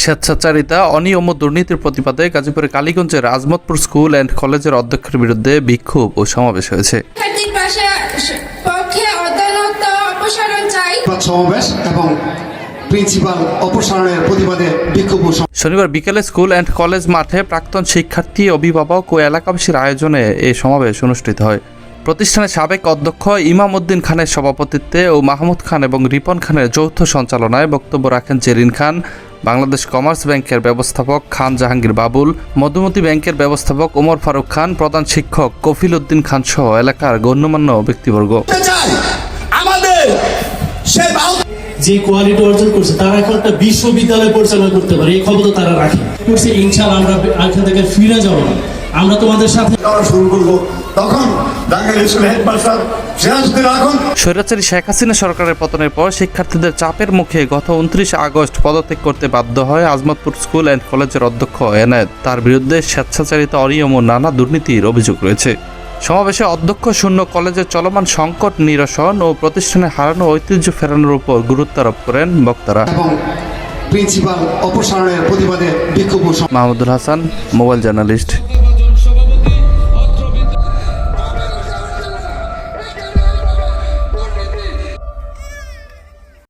স্বেচ্ছাচারিতা অনিয়ম ও দুর্নীতির প্রতিবাদে গাজীপুরের কালীগঞ্জের আজমতপুর স্কুল অ্যান্ড কলেজের অধ্যক্ষের বিরুদ্ধে বিক্ষোভ ও সমাবেশ হয়েছে। শিক্ষার্থীর পাশে পক্ষে অদালত অপসারণ চাই। প্রতিবাদ সমাবেশ এবং প্রিন্সিপাল অপসারণের প্রতিবাদে বিক্ষোভ শনিবার বিকেলে স্কুল অ্যান্ড কলেজ মাঠে প্রাক্তন শিক্ষার্থী অভিভাবক ও এলাকাবাসীর আয়োজনে এই সমাবেশ অনুষ্ঠিত হয়। প্রতিষ্ঠানের সাবেক অধ্যক্ষ ইমাম উদ্দিন খানের সভাপতিত্বে ও মাহমুদ খান এবং রিপন খানের যৌথ সঞ্চালনায় বক্তব্য রাখেন জেরিন খান। বাংলাদেশ কমার্স ব্যাংকের ব্যবস্থাপক খান জাহাঙ্গীর বাবুল মধুমতি ব্যাংকের ব্যবস্থাপক ওমর ফারুক খান প্রধান শিক্ষক কফিল উদ্দিন খান সহ এলাকার গণ্যমান্য ব্যক্তিবর্গ। আমাদের যে কোয়ালিটি অর্জন করছে তারা এখন একটা বিশ্ববিদ্যালয় পরিচালনা করতে পারে এই ক্ষমতা তারা রাখে। করছে ইনশাল আমরা এখান থেকে ফিরে যাব না। আমরা তোমাদের সাথে শুরু করব। তখন ঢাকা স্কুল হেডমাস্টার স্বৈরাচারী শেখ হাসিনা সরকারের পতনের পর শিক্ষার্থীদের চাপের মুখে গত উনত্রিশ আগস্ট পদত্যাগ করতে বাধ্য হয় আজমতপুর স্কুল অ্যান্ড কলেজের অধ্যক্ষ এনায়েত। তার বিরুদ্ধে স্বেচ্ছাচারিত অনিয়ম ও নানা দুর্নীতির অভিযোগ রয়েছে। সমাবেশে অধ্যক্ষ শূন্য কলেজের চলমান সংকট নিরসন ও প্রতিষ্ঠানে হারানো ঐতিহ্য ফেরানোর উপর গুরুত্ব আরোপ করেন বক্তারা। এবং প্রিন্সিপাল অপসারণের প্রতিবাদে বিক্ষোভ মাহমুদুল হাসান মোবাইল জার্নালিস্ট।